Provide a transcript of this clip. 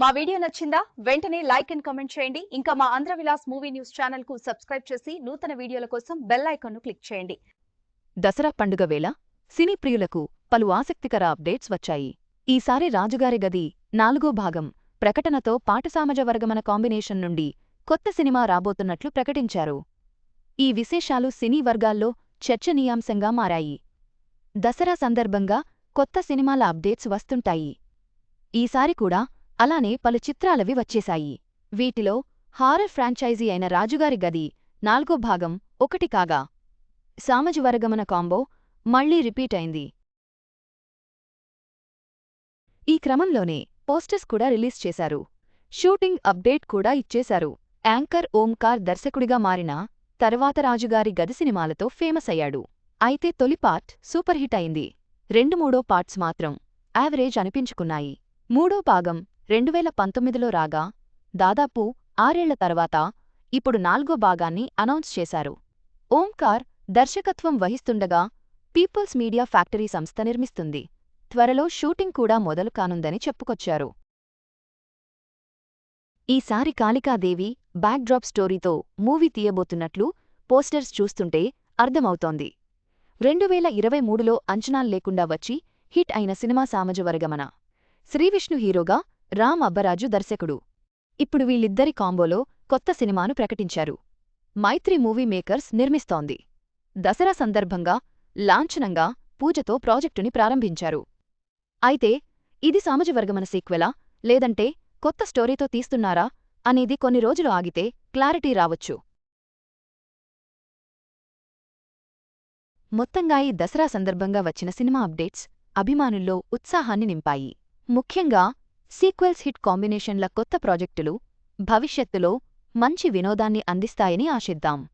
మా వీడియో నచ్చిందా? వెంటనే లైక్ అండ్ కమెంట్ చేయండి. ఇంకా మా ఆంధ్ర విలాస్ మూవీ న్యూస్ ఛానల్కు సబ్స్క్రైబ్ చేసి నూతన వీడియోల కోసం బెల్ ఐకాన్ను క్లిక్ చేయండి. దసరా పండుగ వేళ సినీ ప్రియులకు పలు ఆసక్తికర అప్డేట్స్ వచ్చాయి. ఈసారి రాజుగారి గది నాలుగో భాగం ప్రకటనతో పాటసామజ వర్గమన కాంబినేషన్ నుండి కొత్త సినిమా రాబోతున్నట్లు ప్రకటించారు. ఈ విశేషాలు సినీ వర్గాల్లో చర్చనీయాంశంగా మారాయి. దసరా సందర్భంగా కొత్త సినిమాల అప్డేట్స్ వస్తుంటాయి. ఈసారి కూడా అలానే పలు చిత్రాలవి వచ్చేశాయి. వీటిలో హారర్ ఫ్రాంచైజీ అయిన రాజుగారి గది నాల్గో భాగం ఒకటి కాగా. సామజవర్గమన కాంబో మళ్ళీ రిపీట్ అయింది. ఈ క్రమంలోనే పోస్టర్స్ కూడా రిలీజ్ చేశారు. షూటింగ్ అప్డేట్ కూడా ఇచ్చేశారు. యాంకర్ ఓంకార్ దర్శకుడిగా మారిన తర్వాత రాజుగారి గది సినిమాలతో ఫేమస్ అయ్యాడు. అయితే తొలి పార్ట్ సూపర్ హిట్ అయింది. రెండు మూడో పార్ట్స్ మాత్రం యావరేజ్ అనిపించుకున్నాయి. మూడో భాగం రెండువేల పంతొమ్మిదిలో రాగా దాదాపు ఆరేళ్ళ తర్వాత ఇప్పుడు నాల్గో భాగాన్ని అనౌన్స్ చేశారు. ఓంకార్ దర్శకత్వం వహిస్తుండగా పీపుల్స్ మీడియా ఫ్యాక్టరీ సంస్థ నిర్మిస్తుంది. త్వరలో షూటింగ్ కూడా మొదలు కానుందని చెప్పుకొచ్చారు. ఈసారి కాళికాదేవి బ్యాక్డ్రాప్ స్టోరీతో మూవీ తీయబోతున్నట్లు పోస్టర్స్ చూస్తుంటే అర్థమవుతోంది. రెండువేల ఇరవై మూడులో అంచనాల్లేకుండా వచ్చి హిట్ అయిన సినిమా సామజవరగమన. శ్రీవిష్ణు హీరోగా రామ్ అబ్బరాజు దర్శకుడు. ఇప్పుడు వీళ్ళిద్దరి కాంబోలో కొత్త సినిమాను ప్రకటించారు. మైత్రి మూవీ మేకర్స్ నిర్మిస్తోంది. దసరా సందర్భంగా లాంఛనంగా పూజతో ప్రాజెక్టుని ప్రారంభించారు. అయితే ఇది సామజవర్గమన సీక్వెలా? లేదంటే కొత్త స్టోరీతో తీస్తున్నారా? అనేది కొన్ని రోజులు ఆగితే క్లారిటీ రావచ్చు. మొత్తంగా ఈ దసరా సందర్భంగా వచ్చిన సినిమా అప్డేట్స్ అభిమానుల్లో ఉత్సాహాన్ని నింపాయి. ముఖ్యంగా సీక్వెల్స్ హిట్ కాంబినేషన్ల కొత్త ప్రాజెక్టులు భవిష్యత్తులో మంచి వినోదాన్ని అందిస్తాయని ఆశిద్దాం.